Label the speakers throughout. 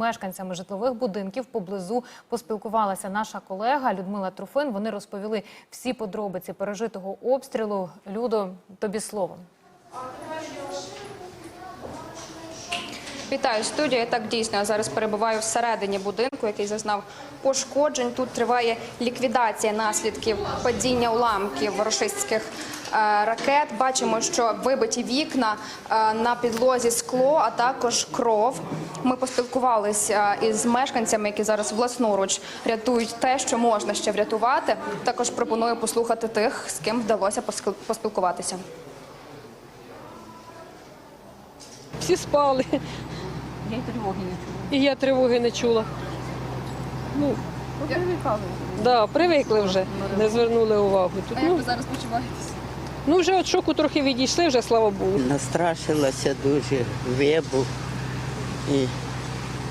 Speaker 1: Мешканцями житлових будинків поблизу поспілкувалася наша колега Людмила Труфин. Вони розповіли всі подробиці пережитого обстрілу. Людо, тобі слово.
Speaker 2: Вітаю студія. Так дійсно я зараз перебуваю всередині будинку, який зазнав пошкоджень. Тут триває ліквідація наслідків падіння уламків рашистських е, ракет. Бачимо, що вибиті вікна е, на підлозі скло, а також кров. Ми поспілкувалися із мешканцями, які зараз власноруч рятують те, що можна ще врятувати. Також пропоную послухати тих, з ким вдалося поспіл- поспілкуватися.
Speaker 3: Всі спали.
Speaker 4: Я й тривоги не чула.
Speaker 3: І я тривоги не чула. Ну, да, привикли вже, не звернули увагу. Тут, ну,
Speaker 2: зараз почуваєтеся?
Speaker 3: ну, вже від шоку трохи відійшли, вже слава Богу.
Speaker 5: Настрашилася дуже вибух і,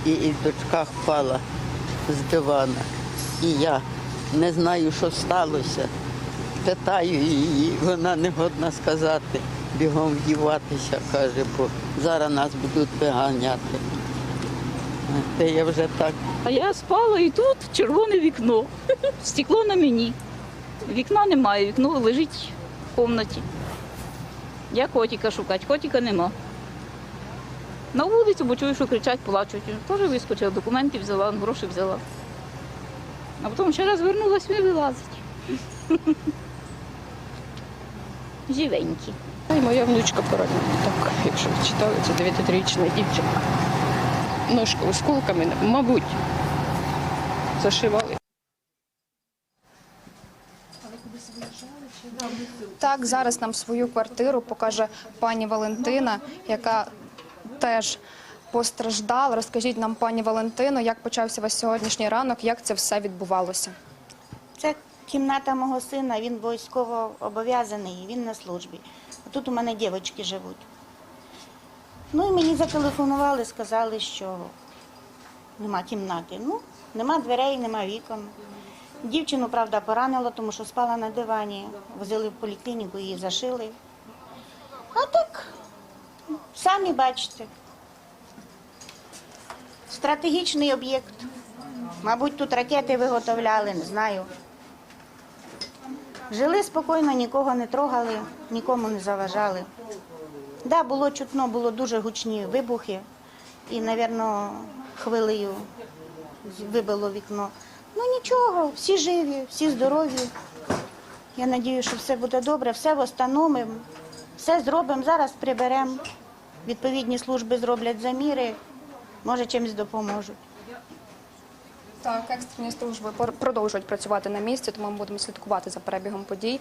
Speaker 5: і, і дочка впала з дивана. І я не знаю, що сталося. Питаю її, вона не годна сказати, бігом вдіватися, каже, бо зараз нас будуть виганяти. Те я вже так
Speaker 4: А я спала і тут червоне вікно. Стекло на мені. Вікна немає, вікно лежить в кімнаті. Я котика шукати, котика нема. На вулицю, бо чую, що кричать, плачуть. Теж вискочила, документи взяла, гроші взяла. А потім ще раз вернулась, він вилазить. Живенькі.
Speaker 3: Й моя внучка поранена. Так, якщо ви читали, це 9-річна дівчинка. Ножка осколками, мабуть, зашивали.
Speaker 2: Так, зараз нам свою квартиру покаже пані Валентина, яка теж постраждала. Розкажіть нам, пані Валентино, як почався ваш сьогоднішній ранок, як це все відбувалося?
Speaker 6: Це кімната мого сина, він військово обов'язаний, він на службі. Тут у мене дівчатки живуть. Ну і мені зателефонували, сказали, що нема кімнати. Ну, нема дверей, нема вікон. Дівчину, правда, поранило, тому що спала на дивані. Возили в поліклініку, її зашили. А так, самі бачите. Стратегічний об'єкт. Мабуть, тут ракети виготовляли, не знаю. Жили спокійно, нікого не трогали, нікому не заважали. Да, було чутно, було дуже гучні вибухи, і, мабуть, хвилею вибило вікно. Ну нічого, всі живі, всі здорові. Я сподіваюся, що все буде добре, все встановимо, все зробимо, зараз приберемо. Відповідні служби зроблять заміри, може чимось допоможуть.
Speaker 2: Так, екстрені служби продовжують працювати на місці, тому ми будемо слідкувати за перебігом подій.